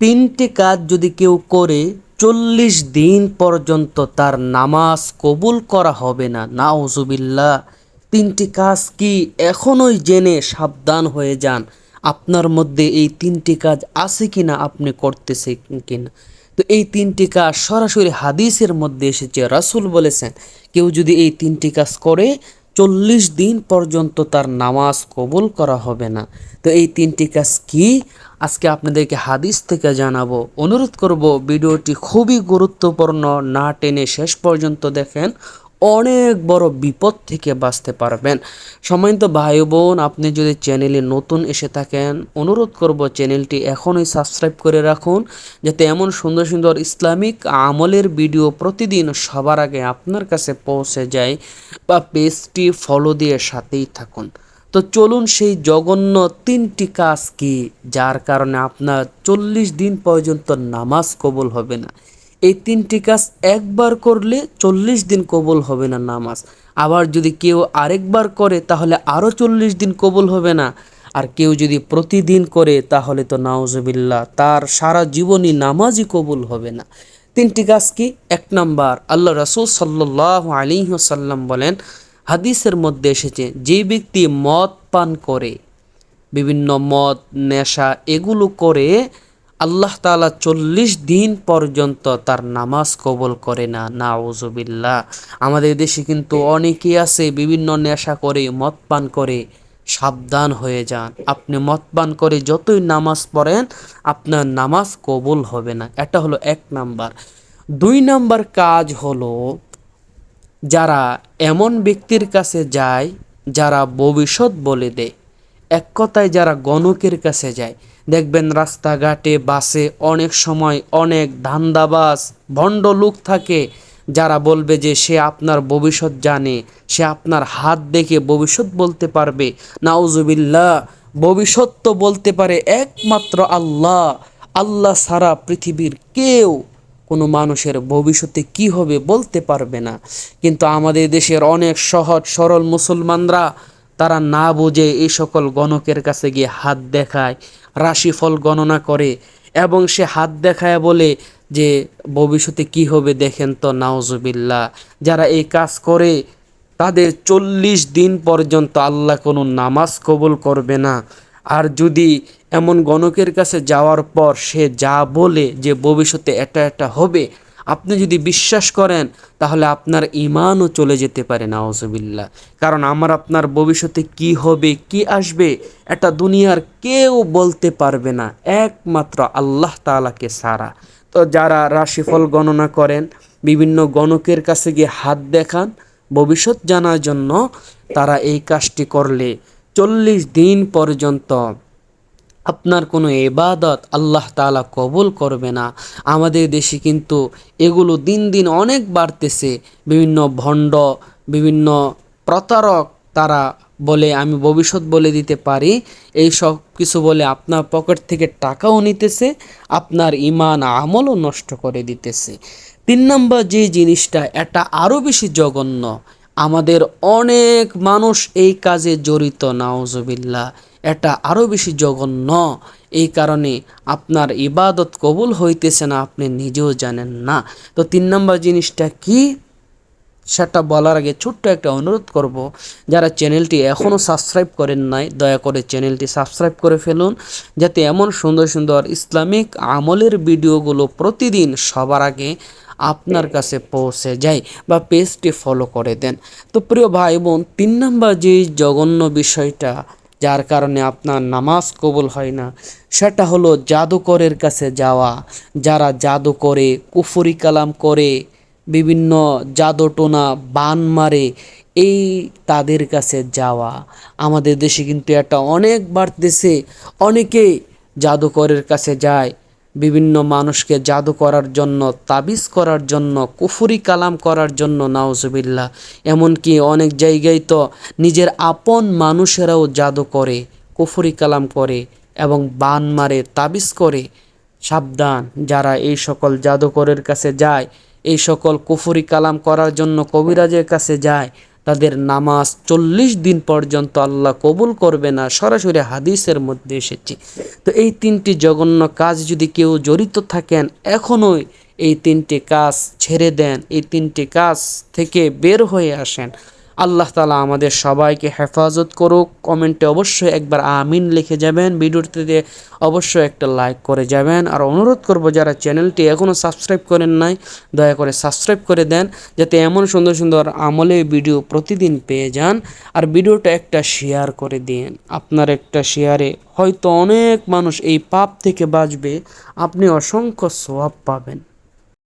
তিনটি কাজ যদি কেউ করে, চল্লিশ দিন পর্যন্ত তার নামাজ কবুল করা হবে না। নাউজুবিল্লাহ, তিনটি কাজ কি এখনই জেনে সাবধান হয়ে যান, আপনার মধ্যে এই তিনটি কাজ আছে কিনা আপনি করতেছে কিনা। তো এই তিনটি কাজ সরাসরি হাদিসের মধ্যে এসেছে, রাসূল বলেছেন, কেউ যদি এই তিনটি কাজ করে চল্লিশ দিন পর্যন্ত তার নামাজ কবুল করা হবে না। তো এই তিনটি কাজ কি? আজকে আপনাদেরকে হাদিস থেকে জানাব। অনুরোধ করব, ভিডিওটি খুবই গুরুত্বপূর্ণ, না টেনে শেষ পর্যন্ত দেখেন। অনেক বড় বিপদ থেকে বাঁচতে পারবেন। সম্মানিত ভাই বোন আপনি যদি চ্যানেলে নতুন এসে থাকেন, অনুরোধ করব চ্যানেলটি এখনই সাবস্ক্রাইব করে রাখুন, যাতে এমন সুন্দর সুন্দর ইসলামিক আমলের ভিডিও প্রতিদিন সবার আগে আপনার কাছে পৌঁছে যায় বা পেজটি ফলো দিয়ে সাথেই থাকুন। তো চলুন সেই জঘন্য তিনটি কাজ কি, যার কারণে আপনার চল্লিশ দিন পর্যন্ত নামাজ কবুল হবে না। এই তিনটি কাজ একবার করলে চল্লিশ দিন কবল হবে না নামাজ। আবার যদি কেউ আরেকবার করে, তাহলে আরও চল্লিশ দিন কবুল হবে না। আর কেউ যদি প্রতিদিন করে, তাহলে তো নাউজবিল্লা তার সারা জীবনই নামাজই কবুল হবে না। তিনটি কাজ কি? এক নাম্বার, আল্লাহ রসুল সাল্লাহ আলী সাল্লাম বলেন, হাদিসের মধ্যে এসেছে, যে ব্যক্তি মদ পান করে, বিভিন্ন মদ, নেশা এগুলো করে আল্লাহ তালা চল্লিশ দিন পর্যন্ত তার নামাজ কবল করে না না ওজবিল্লা আমাদের দেশে কিন্তু অনেকেই আছে, বিভিন্ন নেশা করে, মদ পান করে, সাবধান হয়ে যান। আপনি মদ পান করে যতই নামাজ পড়েন, আপনার নামাজ কবুল হবে না। এটা হলো এক নাম্বার। দুই নাম্বার কাজ হলো, যারা এমন ব্যক্তির কাছে যায়, যারা ভবিষ্যৎ বলে দেয়। এক কথায় যারা গণকের কাছে যায়, দেখবেন রাস্তাঘাটে, বাসে অনেক সময় অনেক ধান্দাবাস ভণ্ড লোক থাকে যারা বলবে যে সে আপনার ভবিষ্যৎ জানে, সে আপনার হাত দেখে ভবিষ্যৎ বলতে পারবে। নাউজুবিল্লাহ, ভবিষ্যৎ তো বলতে পারে একমাত্র আল্লাহ। আল্লাহ সারা পৃথিবীর কেউ কোনো মানুষের ভবিষ্যতে কি হবে বলতে পারবে না। কিন্তু আমাদের দেশের অনেক সহজ সরল মুসলমানরা তারা না বুঝে এই সকল গণকের কাছে গিয়ে হাত দেখায়, রাশিফল গণনা করে এবং সে হাত দেখায় বলে যে, ভবিষ্যতে কি হবে দেখেন তো নাওজবিল্লা যারা এই কাজ করে, তাদের চল্লিশ দিন পর্যন্ত আল্লাহ কোনো নামাজ কবুল করবে না। আর যদি এমন গণকের কাছে যাওয়ার পর সে যা বলে যে, ভবিষ্যতে এটা এটা হবে আপনি যদি বিশ্বাস করেন, তাহলে আপনার ইমানও চলে যেতে পারে নাওজবিল্লা কারণ আমার আপনার ভবিষ্যতে কি হবে, কি আসবে, এটা দুনিয়ার কেউ বলতে পারবে না। একমাত্র আল্লাহ তালাকে সারা তো যারা রাশিফল গণনা করেন, বিভিন্ন গণকের কাছে গিয়ে হাত দেখান, ভবিষ্যৎ জানার জন্য তারা এই কাজটি করলে চল্লিশ দিন পর্যন্ত আপনার কোনো এবাদত আল্লাহ তালা কবল করবে না। আমাদের দেশে কিন্তু এগুলো দিন দিন অনেক বাড়তেছে। বিভিন্ন ভণ্ড, বিভিন্ন প্রতারক তারা বলে, আমি ভবিষ্যৎ বলে দিতে পারি। এই সব কিছু বলে আপনার পকেট থেকে টাকাও নিতেছে, আপনার ইমান আমলও নষ্ট করে দিতেছে। তিন নম্বর যে জিনিসটা, এটা আরও বেশি জঘন্য। আমাদের অনেক মানুষ এই কাজে জড়িত নাওজবিল্লা এটা আরও বেশি জঘন্য। এই কারণে আপনার ইবাদত কবুল হইতেছে না, আপনি নিজেও জানেন না। তো তিন নম্বর জিনিসটা কি? সেটা বলার আগে ছোট্ট একটা অনুরোধ করব, যারা চ্যানেলটি এখনও সাবস্ক্রাইব করেন নাই, দয়া করে চ্যানেলটি সাবস্ক্রাইব করে ফেলুন, যাতে এমন সুন্দর সুন্দর ইসলামিক আমলের ভিডিওগুলো প্রতিদিন সবার আগে আপনার কাছে পৌঁছে যায় বা পেজটি ফলো করে দেন। তো প্রিয় ভাই বোন, তিন নম্বর যে জঘন্য বিষয়টা যার কারণে আপনার নামাজ কবুল হয় না। সেটা হলো জাদুকরের কাছে যাওয়া। যারা জাদু করে, কুফুরি কালাম করে, বিভিন্ন জাদুটোনা বান মারে, এই তাদের কাছে যাওয়া। আমাদের দেশে কিন্তু এটা অনেক বাড়তেছে। অনেকে জাদুকরের কাছে যায়। বিভিন্ন মানুষকে জাদু করার জন্য, তাবিজ করার জন্য, কুফুরি কালাম করার জন্য নাওজবিল্লা এমনকি অনেক জায়গায় তো নিজের আপন মানুষেরাও জাদু করে, কুফুরি কালাম করে এবং বান মারে, তাবিজ করে। সাবধান, যারা এই সকল জাদুকরের কাছে যায়, এই সকল কুফুরি কালাম করার জন্য কবিরাজের কাছে যায় তাদের নামাজ চল্লিশ দিন পর্যন্ত আল্লাহ কবুল করবে না, সরাসরি হাদিসের মধ্যে এসেছে। তো এই তিনটি জঘন্য কাজ যদি কেউ জড়িত থাকেন এখনোই এই তিনটি কাজ ছেড়ে দেন, এই তিনটি কাজ থেকে বের হয়ে আসেন। আল্লাহ তালা আমাদের সবাইকে হেফাজত করুক। কমেন্টে অবশ্যই একবার আমিন লিখে যাবেন। ভিডিওটিতে অবশ্যই একটা লাইক করে যাবেন। আর অনুরোধ করব যারা চ্যানেলটি এখনও সাবস্ক্রাইব করেন নাই, দয়া করে সাবস্ক্রাইব করে দেন, যাতে এমন সুন্দর সুন্দর আমলে ভিডিও প্রতিদিন পেয়ে যান। আর ভিডিওটা একটা শেয়ার করে দিন। আপনার একটা শেয়ারে হয়তো অনেক মানুষ এই পাপ থেকে বাঁচবে। আপনি অসংখ্য সোয়াব পাবেন।